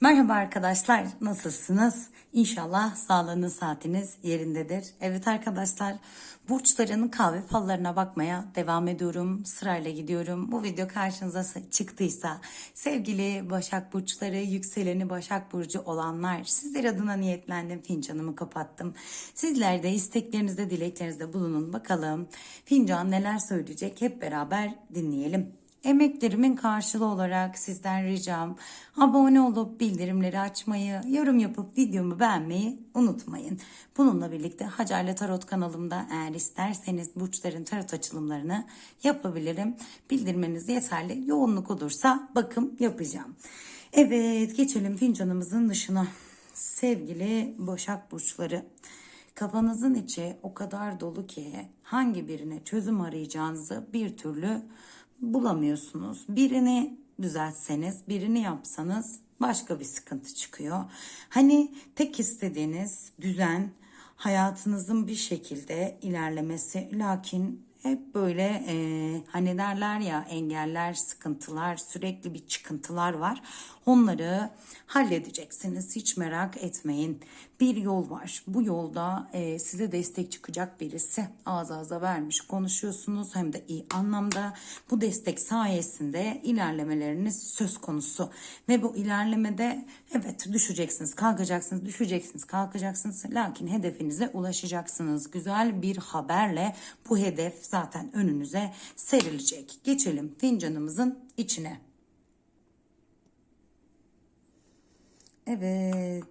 Merhaba arkadaşlar, nasılsınız? İnşallah sağlığınız saatiniz yerindedir. Evet arkadaşlar, burçların kahve fallarına bakmaya devam ediyorum. Sırayla gidiyorum. Bu video karşınıza çıktıysa sevgili Başak Burçları, yükseleni Başak Burcu olanlar sizler adına niyetlendim. Fincanımı kapattım. Sizler de isteklerinizde, dileklerinizde bulunun. Bakalım fincan neler söyleyecek hep beraber dinleyelim. Emeklerimin karşılığı olarak sizden ricam abone olup bildirimleri açmayı, yorum yapıp videomu beğenmeyi unutmayın. Bununla birlikte Hacerle Tarot kanalımda eğer isterseniz burçların tarot açılımlarını yapabilirim. Bildirmeniz yeterli. Yoğunluk olursa bakım yapacağım. Evet geçelim fincanımızın dışına. Sevgili Başak Burçları. Kafanızın içi o kadar dolu ki hangi birine çözüm arayacağınızı bir türlü bulamıyorsunuz. Birini düzeltseniz, birini yapsanız başka bir sıkıntı çıkıyor. Hani tek istediğiniz düzen hayatınızın bir şekilde ilerlemesi lakin hep böyle e, hani derler ya engeller, sıkıntılar, sürekli bir çıkıntılar var. Onları halledeceksiniz. Hiç merak etmeyin. Bir yol var. Bu yolda e, size destek çıkacak birisi. Ağız ağza vermiş konuşuyorsunuz hem de iyi anlamda. Bu destek sayesinde ilerlemeleriniz söz konusu. Ve bu ilerlemede evet düşeceksiniz, kalkacaksınız, düşeceksiniz, kalkacaksınız. Lakin hedefinize ulaşacaksınız. Güzel bir haberle bu hedef zaten önünüze serilecek. Geçelim fincanımızın içine. Evet.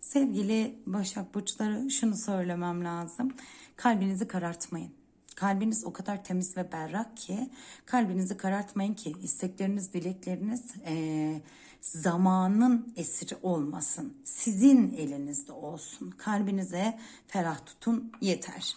Sevgili Başak Burçları şunu söylemem lazım. Kalbinizi karartmayın. Kalbiniz o kadar temiz ve berrak ki kalbinizi karartmayın ki istekleriniz, dilekleriniz eee, zamanın esiri olmasın. Sizin elinizde olsun. Kalbinize ferah tutun yeter.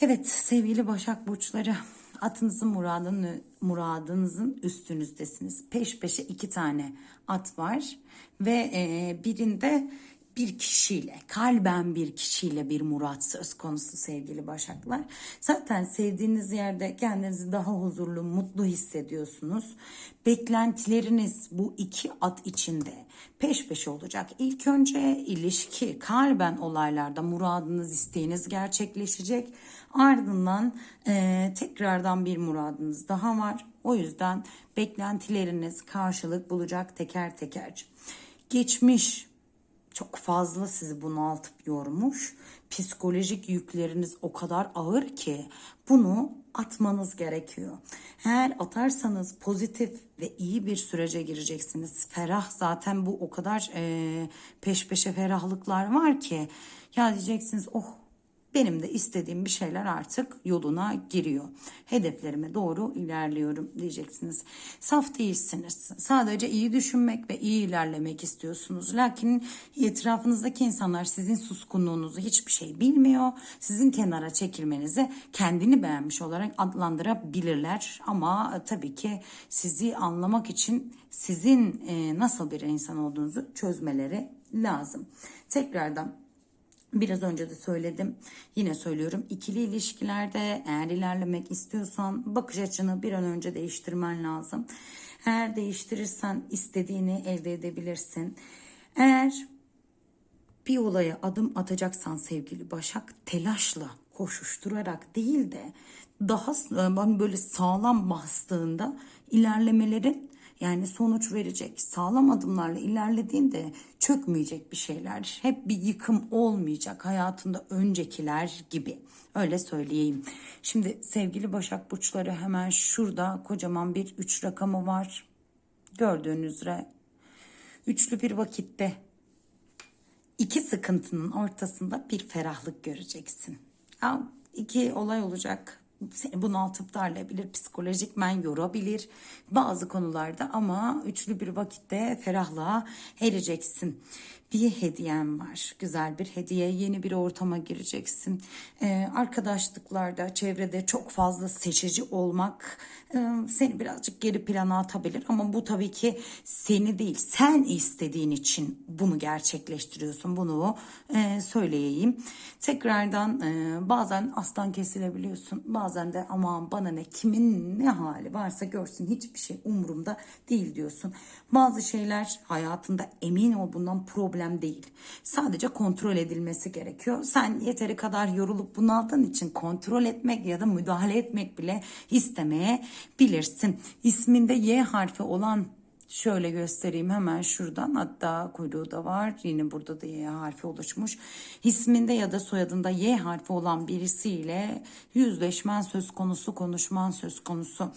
Evet sevgili Başak Burçları atınızın muradını, muradınızın üstünüzdesiniz. Peş peşe iki tane at var ve e, birinde bir kişiyle, kalben bir kişiyle bir murat söz konusu sevgili Başaklar. Zaten sevdiğiniz yerde kendinizi daha huzurlu, mutlu hissediyorsunuz. Beklentileriniz bu iki at içinde peş peşe olacak. İlk önce ilişki, kalben olaylarda muradınız, isteğiniz gerçekleşecek. Ardından e, tekrardan bir muradınız daha var. O yüzden beklentileriniz karşılık bulacak teker teker. Geçmiş çok fazla sizi bunaltıp yormuş. Psikolojik yükleriniz o kadar ağır ki bunu atmanız gerekiyor. Eğer atarsanız pozitif ve iyi bir sürece gireceksiniz. Ferah zaten bu o kadar e, peş peşe ferahlıklar var ki ya diyeceksiniz oh benim de istediğim bir şeyler artık yoluna giriyor. Hedeflerime doğru ilerliyorum diyeceksiniz. Saf değilsiniz. Sadece iyi düşünmek ve iyi ilerlemek istiyorsunuz. Lakin etrafınızdaki insanlar sizin suskunluğunuzu hiçbir şey bilmiyor. Sizin kenara çekilmenizi kendini beğenmiş olarak adlandırabilirler. Ama tabii ki sizi anlamak için sizin e, nasıl bir insan olduğunuzu çözmeleri lazım. Tekrardan Biraz önce de söyledim. Yine söylüyorum. İkili ilişkilerde eğer ilerlemek istiyorsan bakış açını bir an önce değiştirmen lazım. Eğer değiştirirsen istediğini elde edebilirsin. Eğer bir olaya adım atacaksan sevgili Başak telaşla koşuşturarak değil de daha böyle sağlam bastığında ilerlemelerin yani sonuç verecek. Sağlam adımlarla ilerlediğinde çökmeyecek bir şeyler. Hep bir yıkım olmayacak hayatında öncekiler gibi. Öyle söyleyeyim. Şimdi sevgili Başak Burçları hemen şurada kocaman bir üç rakamı var. Gördüğünüz üzere üçlü bir vakitte iki sıkıntının ortasında bir ferahlık göreceksin. Ya, iki olay olacak seni bunaltıp darlayabilir, psikolojikmen yorabilir bazı konularda ama üçlü bir vakitte ferahlığa ereceksin. Bir hediyen var. Güzel bir hediye. Yeni bir ortama gireceksin. Ee, arkadaşlıklarda, çevrede çok fazla seçici olmak e, seni birazcık geri plana atabilir. Ama bu tabii ki seni değil, sen istediğin için bunu gerçekleştiriyorsun. Bunu e, söyleyeyim. Tekrardan e, bazen aslan kesilebiliyorsun. Bazen Bazen de aman bana ne kimin ne hali varsa görsün hiçbir şey umurumda değil diyorsun. Bazı şeyler hayatında emin ol bundan problem değil. Sadece kontrol edilmesi gerekiyor. Sen yeteri kadar yorulup bunaldığın için kontrol etmek ya da müdahale etmek bile istemeye bilirsin. İsminde Y harfi olan Şöyle göstereyim hemen şuradan hatta kuyruğu da var yine burada da Y harfi oluşmuş. İsminde ya da soyadında Y harfi olan birisiyle yüzleşmen söz konusu konuşman söz konusu.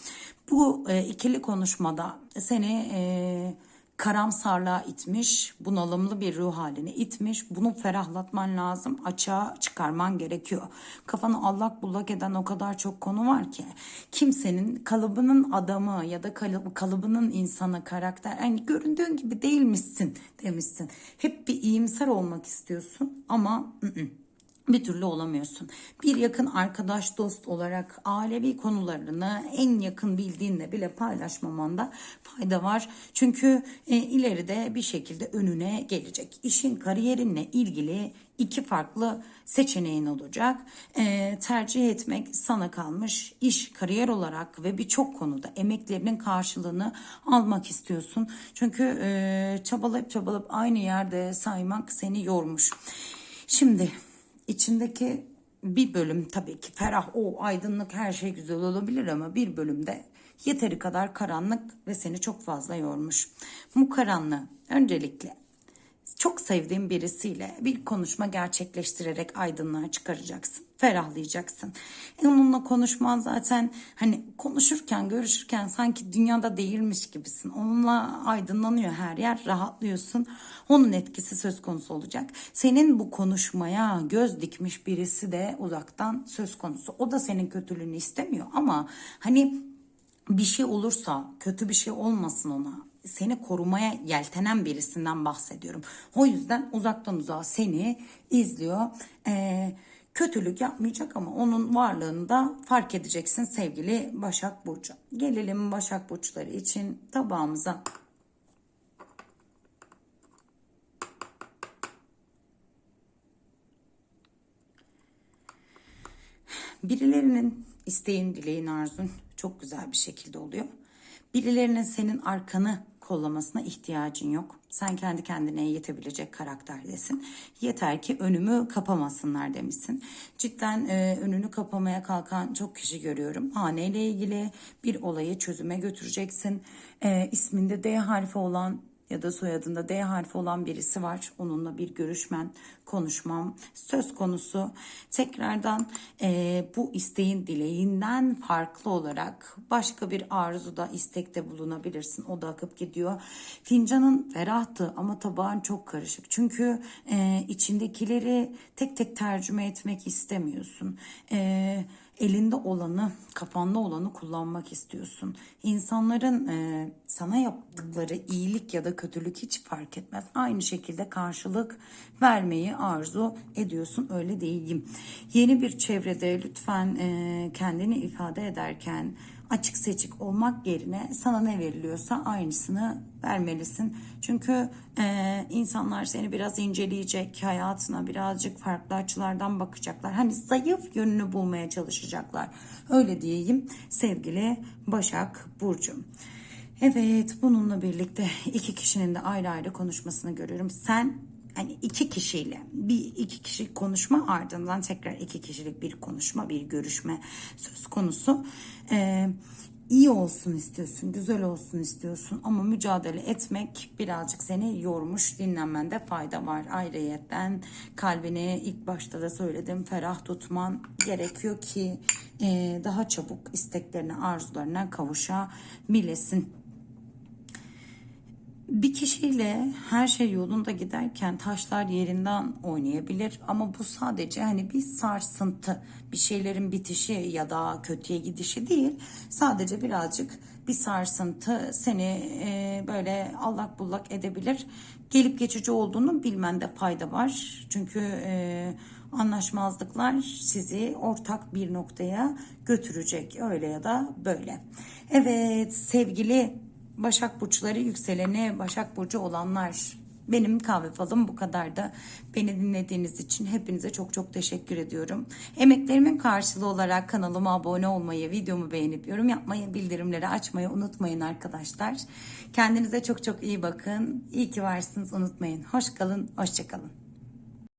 Bu e, ikili konuşmada seni e, karamsarlığa itmiş, bunalımlı bir ruh haline itmiş. Bunu ferahlatman lazım, açığa çıkarman gerekiyor. Kafanı allak bullak eden o kadar çok konu var ki. Kimsenin kalıbının adamı ya da kalıbı, kalıbının insanı, karakter, yani göründüğün gibi değilmişsin demişsin. Hep bir iyimser olmak istiyorsun ama... ı -ı bir türlü olamıyorsun. Bir yakın arkadaş dost olarak ailevi konularını en yakın bildiğinle bile paylaşmamanda fayda var. Çünkü e, ileride bir şekilde önüne gelecek. İşin kariyerinle ilgili iki farklı seçeneğin olacak. E, tercih etmek sana kalmış. İş, kariyer olarak ve birçok konuda emeklerinin karşılığını almak istiyorsun. Çünkü e, çabalayıp çabalayıp aynı yerde saymak seni yormuş. Şimdi içindeki bir bölüm tabii ki ferah o aydınlık her şey güzel olabilir ama bir bölümde yeteri kadar karanlık ve seni çok fazla yormuş. Bu karanlığı öncelikle çok sevdiğin birisiyle bir konuşma gerçekleştirerek aydınlığa çıkaracaksın. Ferahlayacaksın. E onunla konuşman zaten hani konuşurken, görüşürken sanki dünyada değilmiş gibisin. Onunla aydınlanıyor her yer, rahatlıyorsun. Onun etkisi söz konusu olacak. Senin bu konuşmaya göz dikmiş birisi de uzaktan söz konusu. O da senin kötülüğünü istemiyor ama hani bir şey olursa kötü bir şey olmasın ona seni korumaya yeltenen birisinden bahsediyorum. O yüzden uzaktan uzağa seni izliyor. Ee, kötülük yapmayacak ama onun varlığını da fark edeceksin sevgili Başak Burcu. Gelelim Başak Burçları için tabağımıza. Birilerinin isteğin, dileğin, arzun çok güzel bir şekilde oluyor. Birilerinin senin arkanı kollamasına ihtiyacın yok. Sen kendi kendine yetebilecek karakterdesin. Yeter ki önümü kapamasınlar demişsin. Cidden e, önünü kapamaya kalkan çok kişi görüyorum. Haneyle ilgili bir olayı çözüme götüreceksin. E, isminde D harfi olan ya da soyadında D harfi olan birisi var. Onunla bir görüşmen, konuşmam söz konusu. Tekrardan e, bu isteğin dileğinden farklı olarak başka bir arzuda istekte bulunabilirsin. O da akıp gidiyor. Fincanın ferahtı ama tabağın çok karışık. Çünkü e, içindekileri tek tek tercüme etmek istemiyorsun. Eee elinde olanı, kafanda olanı kullanmak istiyorsun. İnsanların e, sana yaptıkları iyilik ya da kötülük hiç fark etmez. Aynı şekilde karşılık vermeyi arzu ediyorsun. Öyle değilim. Yeni bir çevrede lütfen e, kendini ifade ederken açık seçik olmak yerine sana ne veriliyorsa aynısını vermelisin. Çünkü e, insanlar seni biraz inceleyecek, hayatına birazcık farklı açılardan bakacaklar. Hani zayıf yönünü bulmaya çalışacaklar. Öyle diyeyim sevgili Başak Burcu. Evet bununla birlikte iki kişinin de ayrı ayrı konuşmasını görüyorum. Sen hani iki kişiyle bir iki kişi konuşma ardından tekrar iki kişilik bir konuşma bir görüşme söz konusu. Ee, iyi olsun istiyorsun, güzel olsun istiyorsun ama mücadele etmek birazcık seni yormuş. Dinlenmende fayda var. Ayrıyetten kalbini ilk başta da söyledim ferah tutman gerekiyor ki e, daha çabuk isteklerine, arzularına kavuşabilesin bir kişiyle her şey yolunda giderken taşlar yerinden oynayabilir ama bu sadece hani bir sarsıntı bir şeylerin bitişi ya da kötüye gidişi değil. Sadece birazcık bir sarsıntı seni e, böyle allak bullak edebilir. Gelip geçici olduğunu bilmende fayda var. Çünkü e, anlaşmazlıklar sizi ortak bir noktaya götürecek öyle ya da böyle. Evet sevgili Başak burçları yükseleni Başak burcu olanlar Benim kahve falım bu kadar da beni dinlediğiniz için hepinize çok çok teşekkür ediyorum. Emeklerimin karşılığı olarak kanalıma abone olmayı, videomu beğenip yorum yapmayı, bildirimleri açmayı unutmayın arkadaşlar. Kendinize çok çok iyi bakın. İyi ki varsınız unutmayın. Hoş kalın, hoşça kalın.